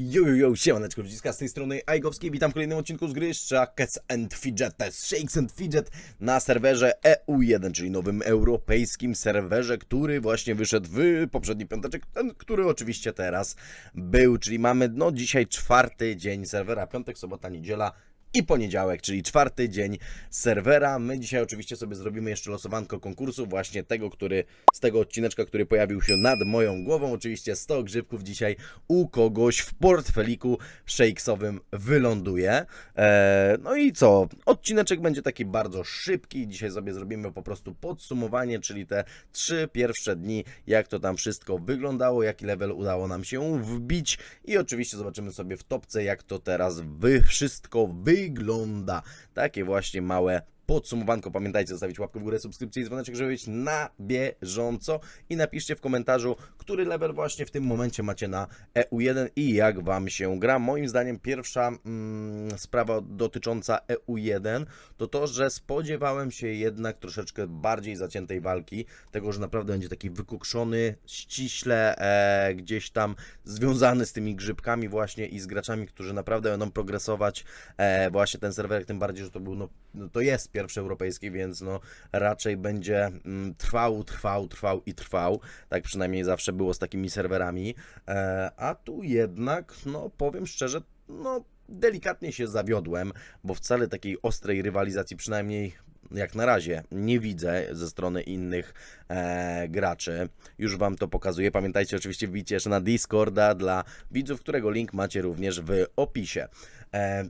Yo, siemaneczko, ludziska, z tej strony Ajgowski, witam w kolejnym odcinku z gry Shakes and Fidgetes, Shakes and Fidget na serwerze EU1, czyli nowym europejskim serwerze, który właśnie wyszedł w poprzedni piąteczek, ten, który oczywiście teraz był, czyli mamy, no dzisiaj czwarty dzień serwera, piątek, sobota, niedziela, i poniedziałek, czyli czwarty dzień serwera. My dzisiaj oczywiście sobie zrobimy jeszcze losowanko konkursu, właśnie tego, który z tego odcineczka, który pojawił się nad moją głową. Oczywiście 100 grzybków dzisiaj u kogoś w portfeliku shakesowym wyląduje. Eee, no i co? Odcineczek będzie taki bardzo szybki. Dzisiaj sobie zrobimy po prostu podsumowanie, czyli te trzy pierwsze dni, jak to tam wszystko wyglądało, jaki level udało nam się wbić i oczywiście zobaczymy sobie w topce, jak to teraz wy wszystko wygląda. Takie właśnie małe podsumowanko. Pamiętajcie zostawić łapkę w górę, subskrypcję i dzwoneczek, żeby być na bieżąco i napiszcie w komentarzu, który level właśnie w tym momencie macie na EU1 i jak Wam się gra. Moim zdaniem pierwsza mm, sprawa dotycząca EU1 to to, że spodziewałem się jednak troszeczkę bardziej zaciętej walki, tego, że naprawdę będzie taki wykukszony, ściśle e, gdzieś tam związany z tymi grzybkami właśnie i z graczami, którzy naprawdę będą progresować e, właśnie ten serwerek, tym bardziej, że to był, no, no to jest pierwszy europejski, więc no raczej będzie mm, trwał, trwał, trwał i trwał, tak przynajmniej zawsze było z takimi serwerami, e, a tu jednak, no powiem szczerze, no delikatnie się zawiodłem, bo wcale takiej ostrej rywalizacji, przynajmniej jak na razie nie widzę ze strony innych e, graczy. Już Wam to pokazuję. Pamiętajcie oczywiście wbicie jeszcze na Discorda dla widzów, którego link macie również w opisie. E,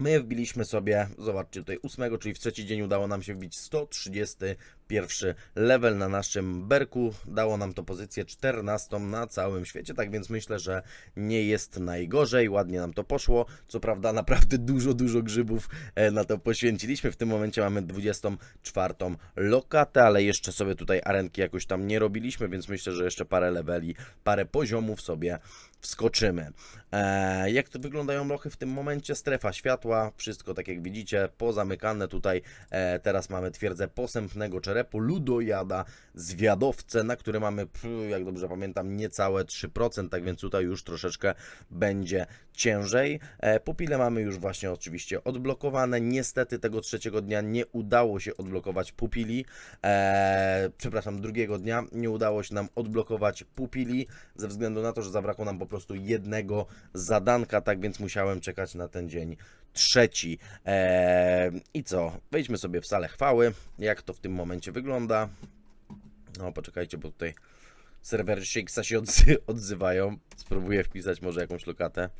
My wbiliśmy sobie, zobaczcie tutaj, 8, czyli w trzeci dzień udało nam się wbić 131 level na naszym berku. Dało nam to pozycję 14 na całym świecie, tak więc myślę, że nie jest najgorzej. Ładnie nam to poszło. Co prawda, naprawdę dużo, dużo grzybów e, na to poświęciliśmy. W tym momencie mamy 24 lokatę, ale jeszcze sobie tutaj arenki jakoś tam nie robiliśmy, więc myślę, że jeszcze parę leveli, parę poziomów sobie wskoczymy. E, jak to wyglądają lochy w tym momencie? Strefa światła, wszystko tak jak widzicie, pozamykane tutaj. E, teraz mamy twierdzę posępnego czerepu, ludojada, zwiadowcę, na który mamy, jak dobrze pamiętam, niecałe 3%, tak więc tutaj już troszeczkę będzie ciężej. E, pupile mamy już właśnie oczywiście odblokowane. Niestety tego trzeciego dnia nie udało się odblokować pupili. E, przepraszam, drugiego dnia nie udało się nam odblokować pupili ze względu na to, że zabrakło nam po prostu jednego zadanka, tak więc musiałem czekać na ten dzień trzeci. Eee, I co? Wejdźmy sobie w salę chwały. Jak to w tym momencie wygląda? No, poczekajcie, bo tutaj serwery Shakesa się odzy- odzywają. Spróbuję wpisać może jakąś lokatę.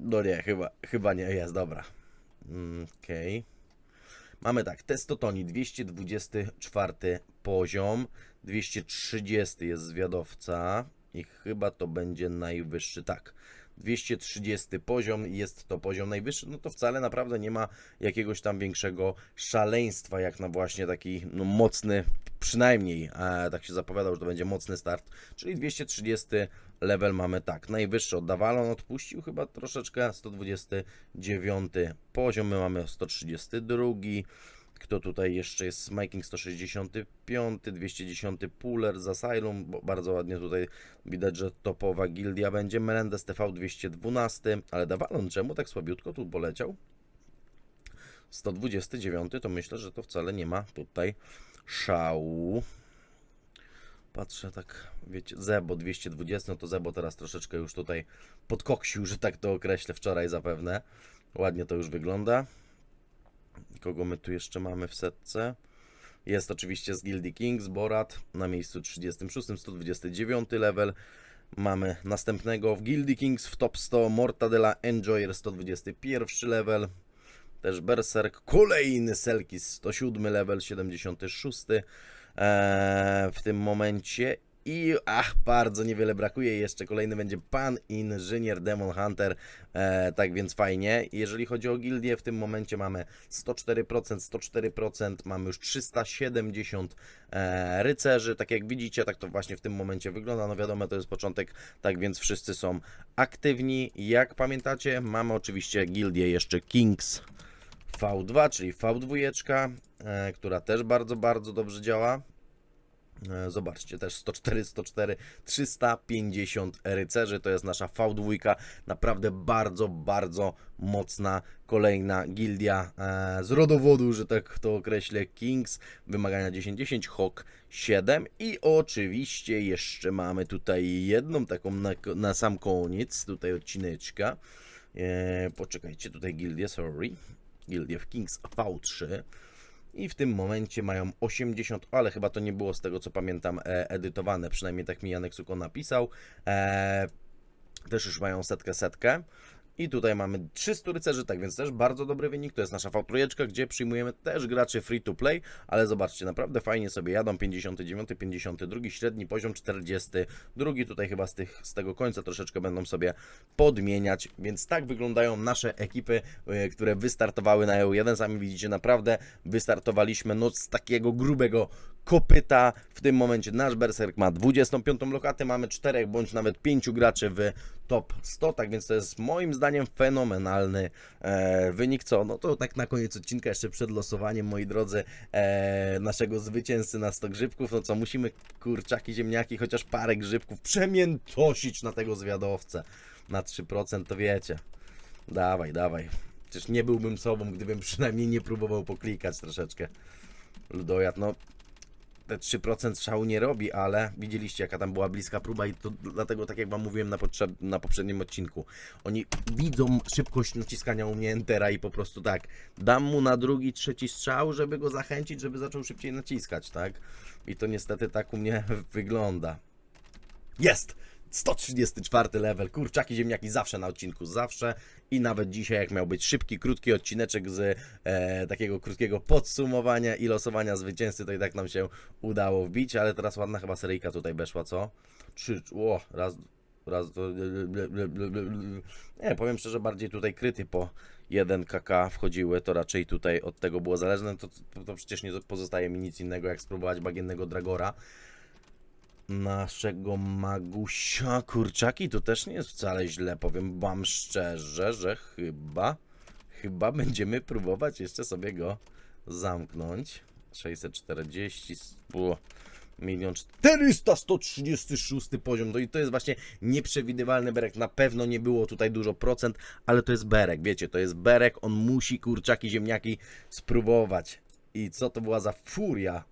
No nie, chyba, chyba nie jest, dobra. Mm, Okej. Mamy tak, testotoni 224 poziom, 230 jest zwiadowca i chyba to będzie najwyższy, tak. 230 poziom jest to poziom najwyższy, no to wcale naprawdę nie ma jakiegoś tam większego szaleństwa, jak na właśnie taki no, mocny, przynajmniej e, tak się zapowiadał, że to będzie mocny start, czyli 230 level mamy tak, najwyższy od Davalon odpuścił chyba troszeczkę, 129 poziom, my mamy 132, kto tutaj jeszcze jest? Smiking 165, 210 Puller z Asylum, bo bardzo ładnie tutaj widać, że topowa gildia będzie. Melendez TV 212, ale Davalon czemu tak słabiutko tu poleciał? 129 to myślę, że to wcale nie ma tutaj szału. Patrzę tak, wiecie, Zebo 220, no to Zebo teraz troszeczkę już tutaj podkoksił, że tak to określę wczoraj zapewne. Ładnie to już wygląda. Kogo my tu jeszcze mamy w setce? Jest oczywiście z Gildii Kings, Borat na miejscu 36, 129 level. Mamy następnego w Gildii Kings w top 100, Mortadella Enjoyer 121 level. Też Berserk, kolejny Selkis 107 level, 76 eee, w tym momencie. I ach, bardzo niewiele brakuje. Jeszcze kolejny będzie Pan Inżynier Demon Hunter. E, tak więc fajnie. Jeżeli chodzi o gildię, w tym momencie mamy 104%, 104%, mamy już 370 e, rycerzy. Tak jak widzicie, tak to właśnie w tym momencie wygląda. No wiadomo, to jest początek, tak więc wszyscy są aktywni. Jak pamiętacie, mamy oczywiście gildię jeszcze Kings V2, czyli V2, e, która też bardzo, bardzo dobrze działa. E, Zobaczcie, też 104, 104, 350 rycerzy, to jest nasza V2, naprawdę bardzo, bardzo mocna kolejna gildia e, z rodowodu, że tak to określę, Kings, wymagania 10-10, Hawk 7 i oczywiście jeszcze mamy tutaj jedną taką na, na sam koniec, tutaj odcineczka, e, poczekajcie, tutaj gildię, sorry, gildię w Kings V3, i w tym momencie mają 80, ale chyba to nie było z tego co pamiętam e, edytowane, przynajmniej tak mi Janek Suko napisał. E, też już mają setkę, setkę. I tutaj mamy 300 rycerzy, tak więc też bardzo dobry wynik. To jest nasza V3, gdzie przyjmujemy też graczy free to play, ale zobaczcie, naprawdę fajnie sobie jadą. 59, 52, średni poziom 42. Tutaj chyba z, tych, z tego końca troszeczkę będą sobie podmieniać, więc tak wyglądają nasze ekipy, e, które wystartowały na EU1. Sami widzicie, naprawdę wystartowaliśmy no, z takiego grubego kopyta. W tym momencie nasz Berserk ma 25 lokatę, mamy 4 bądź nawet 5 graczy w top 100, tak więc to jest moim zdaniem fenomenalny e, wynik. Co? No to tak na koniec odcinka, jeszcze przed losowaniem, moi drodzy, e, naszego zwycięzcy na 100 grzybków, no co, musimy kurczaki, ziemniaki, chociaż parę grzybków przemiętosić na tego zwiadowcę. Na 3% to wiecie. Dawaj, dawaj. Przecież nie byłbym sobą, gdybym przynajmniej nie próbował poklikać troszeczkę. Ludojad, no te 3% szału nie robi, ale widzieliście jaka tam była bliska próba i to dlatego tak jak wam mówiłem na, na poprzednim odcinku. Oni widzą szybkość naciskania u mnie Entera i po prostu tak, dam mu na drugi, trzeci strzał, żeby go zachęcić, żeby zaczął szybciej naciskać, tak? I to niestety tak u mnie wygląda. Jest! 134 level, kurczaki ziemniaki zawsze na odcinku, zawsze. I nawet dzisiaj jak miał być szybki, krótki odcineczek z e, takiego krótkiego podsumowania i losowania zwycięzcy, to i tak nam się udało wbić, ale teraz ładna chyba seryjka tutaj weszła, co? Trzy, o, raz, raz, to- nie, powiem szczerze, bardziej tutaj kryty po 1 kk wchodziły, to raczej tutaj od tego było zależne, to, to, to przecież nie pozostaje mi nic innego jak spróbować bagiennego Dragora, naszego Magusia. Kurczaki to też nie jest wcale źle, powiem wam szczerze, że chyba, chyba będziemy próbować jeszcze sobie go zamknąć. 640, o, milion 400, 136 poziom. No i to jest właśnie nieprzewidywalny berek. Na pewno nie było tutaj dużo procent, ale to jest berek, wiecie, to jest berek, on musi kurczaki, ziemniaki spróbować. I co to była za furia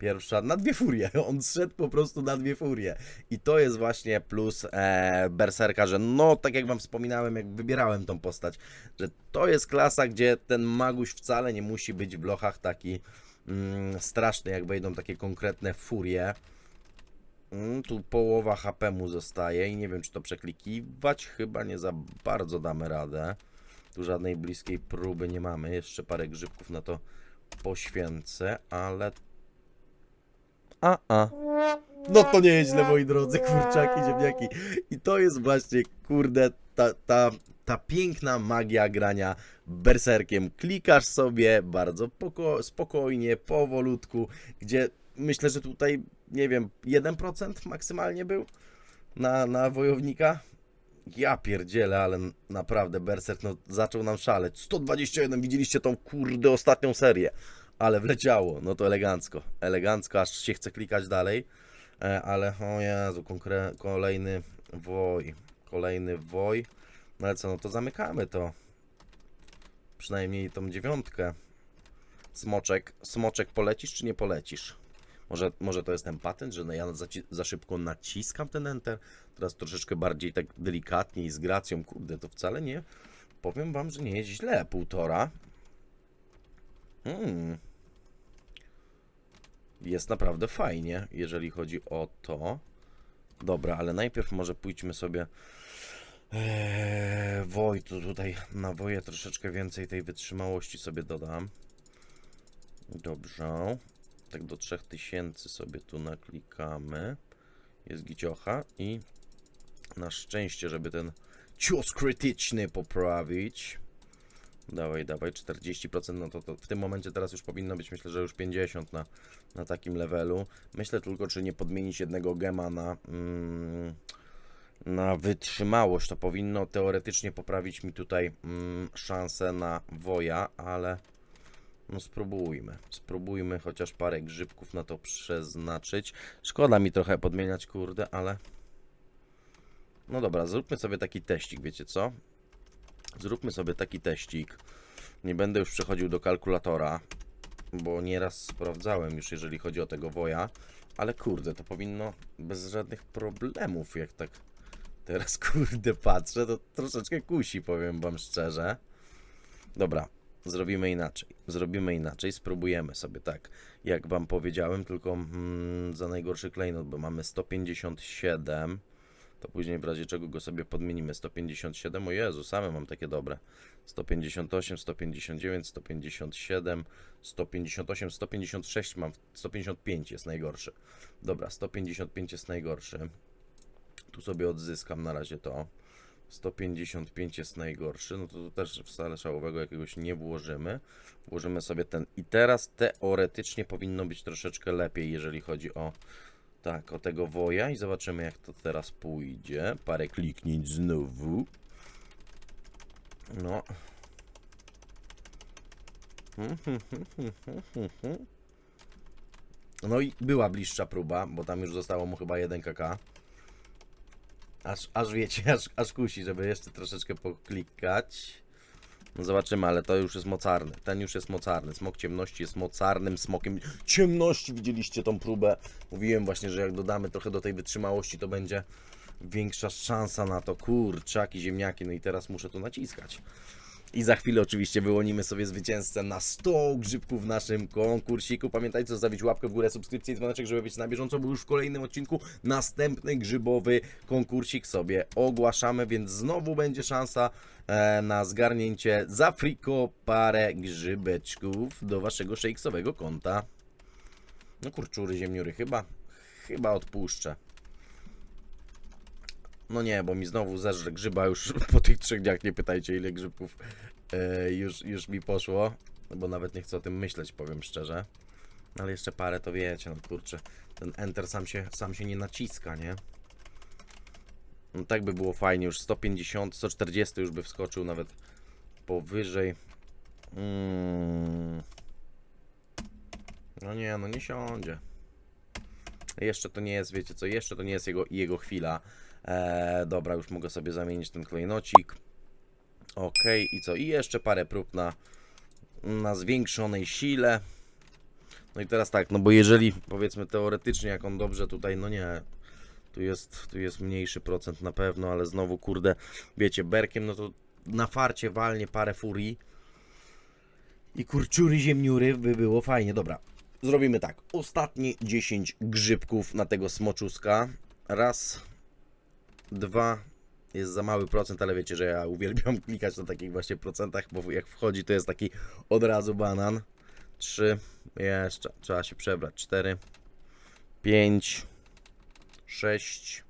Pierwsza na dwie furie. On zszedł po prostu na dwie furie. I to jest właśnie plus e, Berserka, że no, tak jak wam wspominałem, jak wybierałem tą postać, że to jest klasa, gdzie ten maguś wcale nie musi być w lochach taki mm, straszny, jak wejdą takie konkretne furie. Mm, tu połowa HP mu zostaje i nie wiem, czy to przeklikiwać. Chyba nie za bardzo damy radę. Tu żadnej bliskiej próby nie mamy. Jeszcze parę grzybków na to poświęcę, ale a, a. No to nie jest źle, moi drodzy, kurczaki, ziemniaki. I to jest właśnie, kurde, ta, ta, ta piękna magia grania berserkiem. Klikasz sobie bardzo poko- spokojnie, powolutku, gdzie myślę, że tutaj, nie wiem, 1% maksymalnie był na, na wojownika. Ja pierdzielę, ale naprawdę Berserk no, zaczął nam szaleć. 121, widzieliście tą kurde ostatnią serię ale wleciało, no to elegancko, elegancko, aż się chce klikać dalej, e, ale o Jezu, kolejny woj, kolejny woj, no ale co, no to zamykamy to, przynajmniej tą dziewiątkę, smoczek, smoczek polecisz czy nie polecisz? Może, może to jest ten patent, że ja za, za szybko naciskam ten enter, teraz troszeczkę bardziej tak delikatnie i z gracją, kurde, to wcale nie, powiem wam, że nie jest źle, półtora, Hmm. Jest naprawdę fajnie, jeżeli chodzi o to. Dobra, ale najpierw może pójdźmy sobie. Eee, woj, tutaj na woje troszeczkę więcej tej wytrzymałości sobie dodam. Dobrze. Tak do 3000 sobie tu naklikamy. Jest giciocha i na szczęście, żeby ten cios krytyczny poprawić. Dawaj, dawaj, 40%, no to, to w tym momencie teraz już powinno być, myślę, że już 50 na, na takim levelu. Myślę tylko, czy nie podmienić jednego gema na, mm, na wytrzymałość. To powinno teoretycznie poprawić mi tutaj mm, szansę na woja, ale No spróbujmy, spróbujmy chociaż parę grzybków na to przeznaczyć. Szkoda mi trochę podmieniać, kurde, ale... No dobra, zróbmy sobie taki teścik, wiecie co? Zróbmy sobie taki teścik. Nie będę już przechodził do kalkulatora, bo nieraz sprawdzałem już, jeżeli chodzi o tego woja. Ale kurde, to powinno bez żadnych problemów, jak tak teraz kurde patrzę, to troszeczkę kusi, powiem wam szczerze. Dobra, zrobimy inaczej. Zrobimy inaczej, spróbujemy sobie tak, jak wam powiedziałem, tylko mm, za najgorszy klejnot, bo mamy 157. To później w razie czego go sobie podmienimy. 157, o Jezu, same mam takie dobre. 158, 159, 157, 158, 156 mam, 155 jest najgorszy. Dobra, 155 jest najgorszy. Tu sobie odzyskam na razie to. 155 jest najgorszy, no to tu też wcale szałowego jakiegoś nie włożymy. Włożymy sobie ten. I teraz teoretycznie powinno być troszeczkę lepiej, jeżeli chodzi o tak, o tego woja i zobaczymy jak to teraz pójdzie. Parę kliknięć znowu. No. No i była bliższa próba, bo tam już zostało mu chyba 1 kk. Aż, aż wiecie, aż, aż kusi, żeby jeszcze troszeczkę poklikać. No zobaczymy, ale to już jest mocarny. Ten już jest mocarny. Smok ciemności jest mocarnym smokiem ciemności. Widzieliście tą próbę. Mówiłem właśnie, że jak dodamy trochę do tej wytrzymałości, to będzie większa szansa na to. Kurczaki, ziemniaki. No i teraz muszę tu naciskać. I za chwilę oczywiście wyłonimy sobie zwycięzcę na 100 grzybków w naszym konkursiku. Pamiętajcie zostawić łapkę w górę, subskrypcję i dzwoneczek, żeby być na bieżąco, bo już w kolejnym odcinku następny grzybowy konkursik sobie ogłaszamy, więc znowu będzie szansa e, na zgarnięcie za friko parę grzybeczków do waszego szejksowego konta. No kurczury, ziemniury, chyba, chyba odpuszczę. No nie, bo mi znowu zeżre grzyba już po tych trzech dniach. Nie pytajcie, ile grzybków e, już, już mi poszło. Bo nawet nie chcę o tym myśleć, powiem szczerze. No Ale jeszcze parę to wiecie, no kurczę. Ten enter sam się, sam się nie naciska, nie? No tak by było fajnie, już 150, 140 już by wskoczył nawet powyżej. Mm. No nie, no nie siądzie. Jeszcze to nie jest, wiecie co, jeszcze to nie jest jego, jego chwila. Eee, dobra, już mogę sobie zamienić ten klejnocik. Ok, i co? I jeszcze parę prób na, na zwiększonej sile. No i teraz tak, no bo jeżeli powiedzmy teoretycznie, jak on dobrze tutaj, no nie, tu jest, tu jest mniejszy procent na pewno, ale znowu kurde, wiecie, berkiem, no to na farcie walnie parę furii. I kurczury ziemniury by było fajnie. Dobra, zrobimy tak. Ostatnie 10 grzybków na tego smoczuska. Raz, dwa. Jest za mały procent, ale wiecie, że ja uwielbiam klikać na takich właśnie procentach, bo jak wchodzi, to jest taki od razu banan. Trzy, jeszcze, trzeba się przebrać. Cztery, pięć, sześć,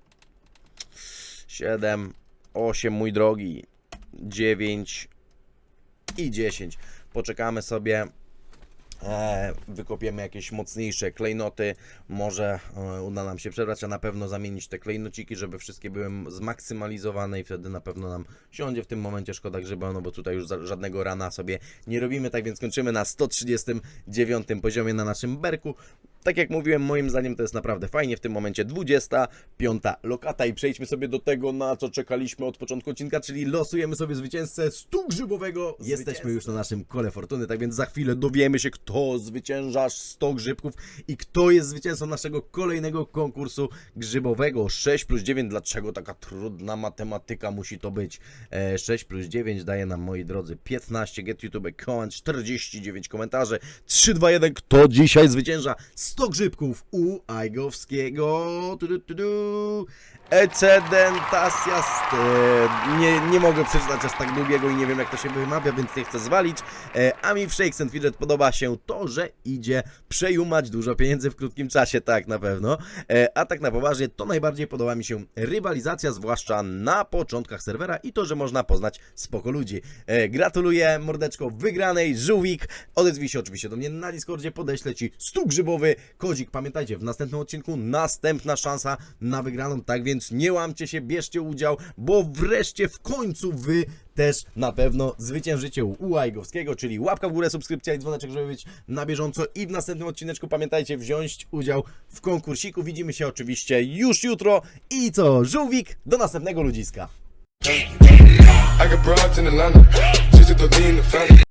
siedem, osiem, mój drogi, dziewięć i dziesięć. Poczekamy sobie wykopiemy jakieś mocniejsze klejnoty, może e, uda nam się przebrać, a na pewno zamienić te klejnociki, żeby wszystkie były zmaksymalizowane i wtedy na pewno nam siądzie w tym momencie szkoda grzyba, no bo tutaj już żadnego rana sobie nie robimy, tak więc kończymy na 139 poziomie na naszym berku. Tak jak mówiłem, moim zdaniem to jest naprawdę fajnie. W tym momencie 25 lokata i przejdźmy sobie do tego, na co czekaliśmy od początku odcinka, czyli losujemy sobie zwycięzcę 100 grzybowego. Jesteśmy już na naszym kole fortuny, tak więc za chwilę dowiemy się, kto zwycięża 100 grzybków i kto jest zwycięzcą naszego kolejnego konkursu grzybowego. 6 plus 9, dlaczego taka trudna matematyka musi to być? E, 6 plus 9 daje nam, moi drodzy, 15 get YouTube comment, 49 komentarzy, 3, 2, 1, kto dzisiaj zwycięża 100 grzybków u Ajgowskiego. Tu, tu, tu, tu. Ecedentasias. Nie, nie mogę przeczytać aż tak długiego i nie wiem jak to się wymawia, więc nie chcę zwalić. E, a mi w Shakes and Fidget podoba się to, że idzie przejumać dużo pieniędzy w krótkim czasie, tak na pewno. E, a tak na poważnie, to najbardziej podoba mi się rywalizacja, zwłaszcza na początkach serwera i to, że można poznać spoko ludzi. E, gratuluję mordeczko wygranej, żółwik. Odezwij się oczywiście do mnie na Discordzie, podeślę Ci stół grzybowy, kodzik. Pamiętajcie, w następnym odcinku następna szansa na wygraną, tak więc więc nie łamcie się, bierzcie udział, bo wreszcie w końcu wy też na pewno zwyciężycie u Ajgowskiego, czyli łapka w górę, subskrypcja i dzwoneczek, żeby być na bieżąco i w następnym odcineczku pamiętajcie wziąć udział w konkursiku. Widzimy się oczywiście już jutro i co, żółwik, do następnego ludziska. I got broads in Atlanta, in the family.